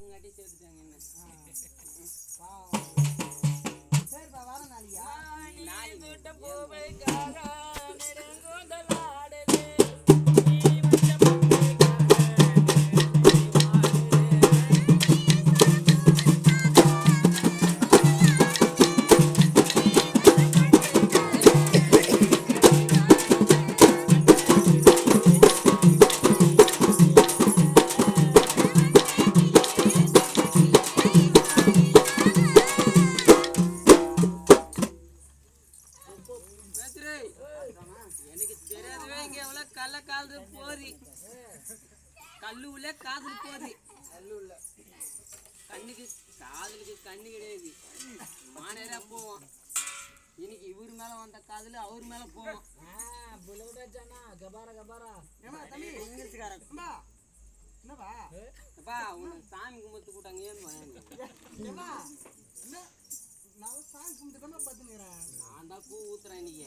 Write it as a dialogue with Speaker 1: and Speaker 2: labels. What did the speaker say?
Speaker 1: பார்க்கங்காட்டி சேர்த்துட்டாங்க என்ன?
Speaker 2: சரிப்பா வர
Speaker 1: கள்ள காது போரி. கல்லு உள்ள காதுல போரி. கல்லு உள்ள கண்ணுக்கு காதலுக்கு கண்ணு கிடையாது. மானேரா போவோம் இன்னைக்கு இவர் மேல வந்த காதுல அவர் மேல போவோம்
Speaker 2: என்னப்பா?
Speaker 1: உனக்கு சாமி கும்பிட்டு கூட்டாங்க ஏன் வாங்க?
Speaker 2: ஏமா என்ன? நான் சாமி கும்பிட்டு
Speaker 1: நான் தான் பூ ஊத்துறேன் இன்னைக்கு.